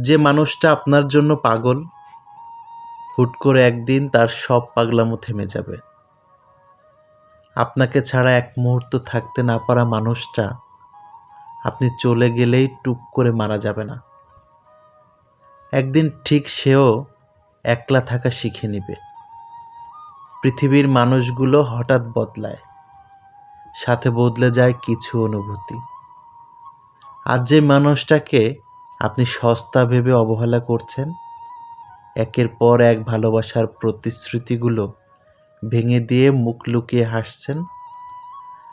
যে মানুষটা আপনার জন্য পাগল, হুট করে একদিন তার সব পাগলামো থেমে যাবে। আপনাকে ছাড়া এক মুহূর্ত থাকতে না পারা মানুষটা আপনি চলে গেলেই টুক করে মারা যাবে না। একদিন ঠিক সেও একলা থাকা শিখে নিবে। পৃথিবীর মানুষগুলো হঠাৎ বদলায়, সাথে বদলে যায় কিছু অনুভূতি। আর যে মানুষটাকে আপনি সস্তা ভেবে অবহেলা করছেন? একের পর এক ভালোবাসার প্রতিশ্রুতিগুলো ভেঙে দিয়ে মুখ লুকিয়ে হাসছেন?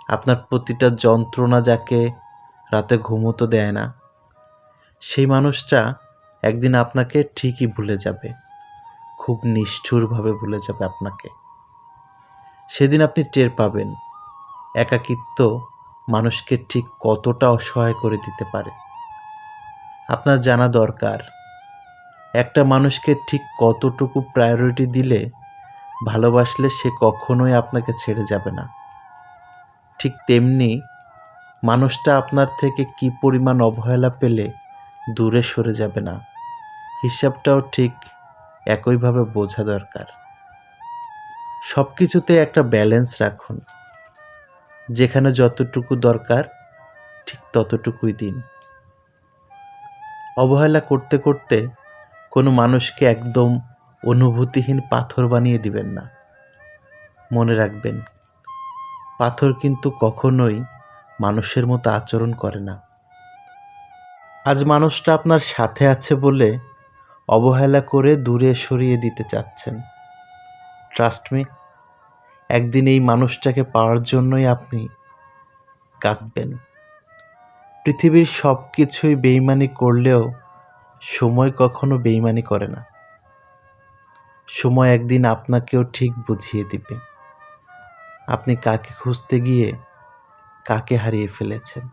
আপনার প্রতিটা যন্ত্রণা যাকে রাতে ঘুমোতে দেয় না, সেই মানুষটা একদিন আপনাকে ঠিকই ভুলে যাবে, খুব নিষ্ঠুরভাবে ভুলে যাবে আপনাকে। সেদিন আপনি টের পাবেন, একাকিত্ব মানুষকে ঠিক কতটা অসহায় করে দিতে পারে। আপনার জানা দরকার। একটা মানুষকে ঠিক কতটুকু প্রায়োরিটি দিলে, ভালোবাসলে সে কখনোই আপনাকে ছেড়ে যাবে না। ঠিক তেমনি, মানুষটা আপনার থেকে কি পরিমাণ অবহেলা পেলে দূরে সরে যাবে না। হিসাবটাও ঠিক একইভাবে বোঝা দরকার। সব কিছুতে একটা ব্যালেন্স রাখুন। যেখানে যতটুকু দরকার, ঠিক ততটুকুই দিন। অবহেলা করতে করতে কোনো মানুষকে একদম অনুভূতিহীন পাথর বানিয়ে দিবেন না। মনে রাখবেন, পাথর কিন্তু কখনোই মানুষের মতো আচরণ করে না। আজ মানুষটা আপনার সাথে আছে বলে অবহেলা করে দূরে সরিয়ে দিতে চাচ্ছেন। ট্রাস্ট মি একদিন এই মানুষটাকে পাওয়ার জন্যই আপনি কাঁদবেন। পৃথিবীর সব কিছুই বেইমানি করলেও সময় কখনো বেইমানি করে না। সময় একদিন আপনাকেও ঠিক বুঝিয়ে দিবে। আপনি কাকে খুঁজতে গিয়ে কাকে হারিয়ে ফেলেছেন?